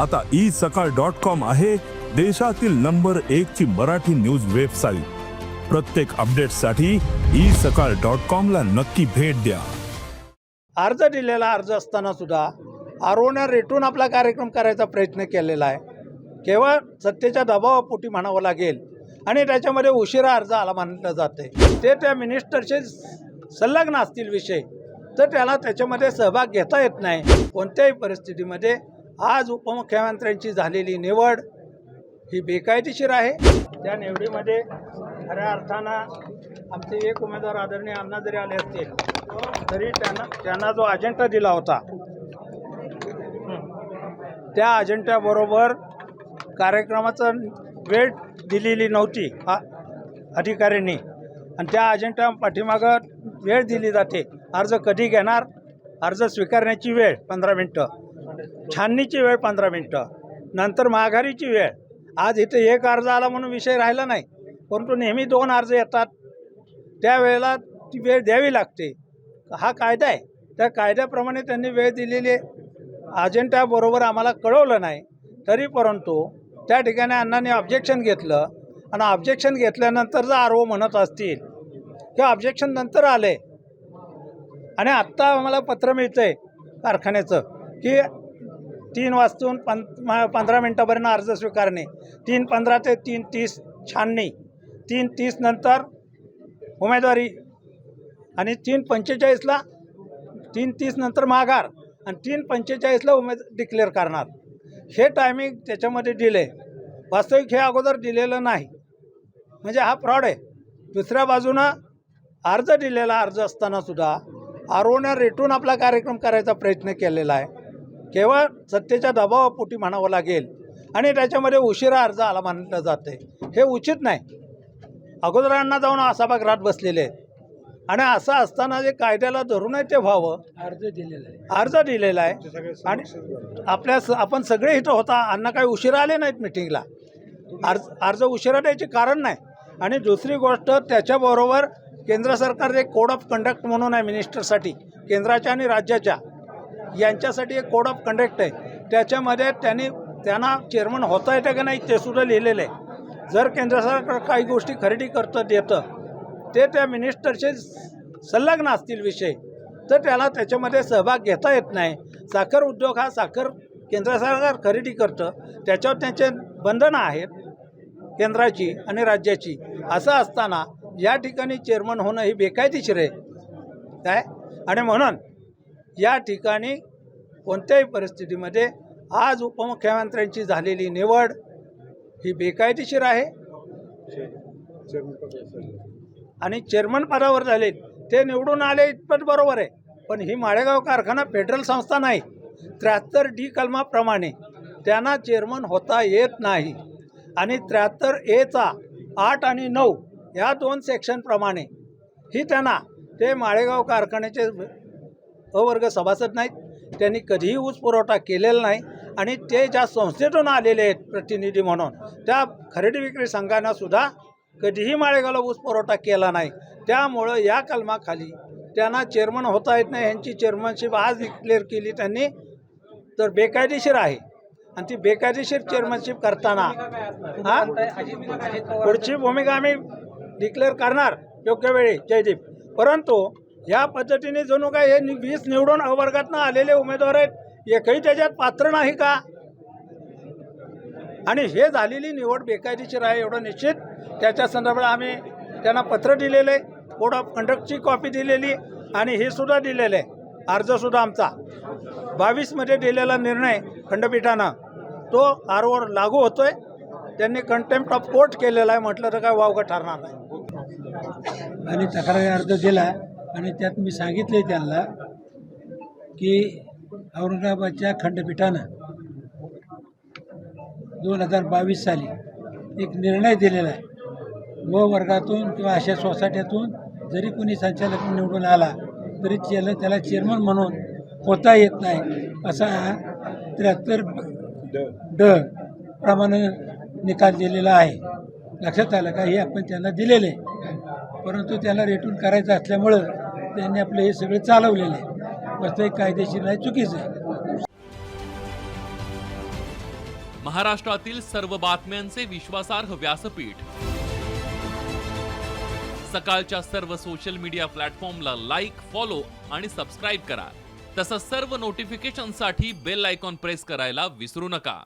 आता ई सकाळ dot com आहे देशातील नंबर एक ची मराठी न्यूज वेबसाईट. प्रत्येक अपडेटसाठी ई सकाळ डॉट कॉम ला नक्की भेट द्या. अर्ज दिलेला अर्ज असताना सुद्धा आरओनं रेटून आपला कार्यक्रम करायचा प्रयत्न केलेला आहे. केवळ सत्तेच्या दबावापोटी म्हणावं लागेल आणि त्याच्यामध्ये उशिरा अर्ज आला मानलं जाते ते त्या मिनिस्टरचे संलग्न असतील विषय तर त्याला त्याच्यामध्ये सहभाग घेता येत नाही कोणत्याही परिस्थितीमध्ये. आज उपमुख्यमंत्र्यांची झालेली निवड ही बेकायदेशीर आहे. त्या निवडीमध्ये खऱ्या अर्थानं आमचे एक उमेदवार आदरणीय अण्णा जरी आले असतील तरी त्यांना त्यांना जो अजेंडा दिला होता त्या अजेंड्याबरोबर कार्यक्रमाचं वेळ दिलेली नव्हती हा अधिकाऱ्यांनी. आणि त्या अजेंडा पाठीमागं वेळ दिली जाते. अर्ज कधी घेणार? अर्ज स्वीकारण्याची वेळ पंधरा मिनटं. छाननीची वेळ पंधरा मिनटं. नंतर माघारीची वेळ. आज इथे एक अर्ज आला म्हणून विषय राहिला नाही. परंतु नेहमी दोन अर्ज येतात. त्यावेळेला ती वेळ द्यावी लागते. हा कायदा आहे. त्या कायद्याप्रमाणे त्यांनी वेळ दिलेली अजेंड्याबरोबर आम्हाला कळवलं नाही. तरी परंतु त्या ठिकाणी अण्णांनी ऑब्जेक्शन घेतलं. आणि ऑब्जेक्शन घेतल्यानंतर जर आर ओ म्हणत असतील किंवा ऑब्जेक्शन नंतर आले. आणि आत्ता आम्हाला पत्र मिळतं आहे कारखान्याचं की तीन वाजतून पं पंधरा मिनटापर्यंत अर्ज स्वीकारणे. तीन पंधरा ते तीन तीस छाननी. तीन तीस नंतर उमेदवारी. आणि तीन पंचेचाळीसला तीन तीस नंतर माघार आणि तीन पंचेचाळीसला उमेद डिक्लेअर करणार. हे टायमिंग त्याच्यामध्ये दिले वास्तविक हे अगोदर दिलेलं नाही. म्हणजे हा फ्रॉड आहे. दुसऱ्या बाजूनं अर्ज दिलेला अर्ज असतानासुद्धा सुद्धा रेटून आपला कार्यक्रम करायचा प्रयत्न केलेला आहे. केवळ सत्तेच्या दबावापोटी म्हणावं लागेल. आणि त्याच्यामध्ये उशिरा अर्ज आला मानलं जाते हे उचित नाही. अगोदरांना जाऊन सभागृहात बसलेले आहेत. आणि असं असताना जे कायद्याला धरून आहे ते व्हावं. अर्ज दिलेला आहे. अर्ज दिलेला आहे. आणि आपल्या आपण सगळे इथं होता. अण्णा काही उशिरा आले नाहीत मिटिंगला. अर्ज अर्ज उशिरा द्यायचे कारण नाही. आणि दुसरी गोष्ट त्याच्याबरोबर केंद्र सरकारचे एक कोड ऑफ कंडक्ट म्हणून आहे मिनिस्टरसाठी. केंद्राच्या आणि राज्याच्या. यांच्यासाठी एक कोड ऑफ कंडक्ट आहे. त्याच्यामध्ये त्यांनी त्यांना चेअरमन होता येतं का नाही ते सुद्धा लिहिलेलं आहे. जर केंद्र सरकार काही गोष्टी खरेदी करतं देतं ते त्या मिनिस्टरचे संलग्न असतील विषय तर त्याला त्याच्यामध्ये सहभाग घेता येत नाही. साखर उद्योग हा साखर केंद्र सरकार खरेदी करतं त्याच्यावर त्यांचे बंधनं आहेत केंद्राची आणि राज्याची. असं असताना या ठिकाणी चेअरमन होणं ही बेकायदेशीर आहे. काय? आणि म्हणून या ठिकाणी कोणत्याही परिस्थितीमध्ये आज उपमुख्यमंत्र्यांची झालेली निवड ही बेकायदेशीर आहे. आणि चेअरमन पदावर झाले ते निवडून आले इतपत बरोबर आहे. पण ही माळेगाव कारखाना फेडरल संस्था नाही त्र्याहत्तर डी कलमाप्रमाणे त्यांना चेअरमन होता येत नाही. आणि त्र्याहत्तर एचा आठ आणि नऊ या दोन सेक्शनप्रमाणे ही त्यांना ते माळेगाव कारखान्याचे अवर्ग सभासद नाहीत. त्यांनी कधीही ऊस पुरवठा केलेला नाही आणि ते ज्या संस्थेतून आलेले आहेत प्रतिनिधी म्हणून त्या खरेदी विक्री संघांना सुद्धा कधीही माळेगावला ऊस पुरवठा केला नाही. त्यामुळं या कलमाखाली त्यांना चेअरमन होता येत नाही. यांची चेअरमनशिप आज डिक्लेअर केली त्यांनी. तर बेकायदेशीर आहे. आणि ती बेकायदेशीर चेअरमनशिप करताना हा? पुढची भूमिका आम्ही डिक्लेअर करणार योग्य वेळी. जयदीप. परंतु या पद्धतीने जणू काय हे वीस निवडून अवर्गातनं आलेले उमेदवार आहेत एकही त्याच्यात पात्र नाही का? आणि हे झालेली निवड बेकायदेशीर आहे एवढं निश्चित. त्याच्या संदर्भात आम्ही त्यांना पत्र दिलेलं आहे कोड ऑफ कंडक्टची कॉपी दिलेली आणि हे सुद्धा दिलेलं. आहे अर्जसुद्धा आमचा. बावीसमध्ये दिलेला निर्णय खंडपीठानं तो आरवर लागू होतोय. त्यांनी कंटेम्प्ट ऑफ कोर्ट केलेला आहे म्हटलं तर काय वावगं ठरणार नाही. आणि तक्रारी अर्ज दिला. आणि त्यात मी सांगितले त्यांना की औरंगाबादच्या खंडपीठानं दोन हजार बावीस साली एक निर्णय दिलेला आहे. व वर्गातून किंवा अशा सोसायट्यातून जरी कोणी संचालक निवडून आला तरी त्याला त्याला चेअरमन म्हणून होता येत नाही असा त्र्याहत्तर ड प्रमाणे निकाल दिलेला आहे. लक्षात आलं का? हे आपण त्यांना दिलेले परंतु त्याला रेटून करायचं असल्यामुळं त्यांनी आपले हे सगळे चालवलेले आहे. वास्तविक कायदेशीर नाही चुकीचं आहे. महाराष्ट्रातील सर्व बातम्यांचे विश्वासार्ह व्यासपीठ. सकाळच्या सर्व सोशल मीडिया प्लॅटफॉर्मला लाईक फॉलो आणि सबस्क्राईब करा. तसंच सर्व नोटिफिकेशनसाठी बेल आयकॉन प्रेस करायला विसरू नका.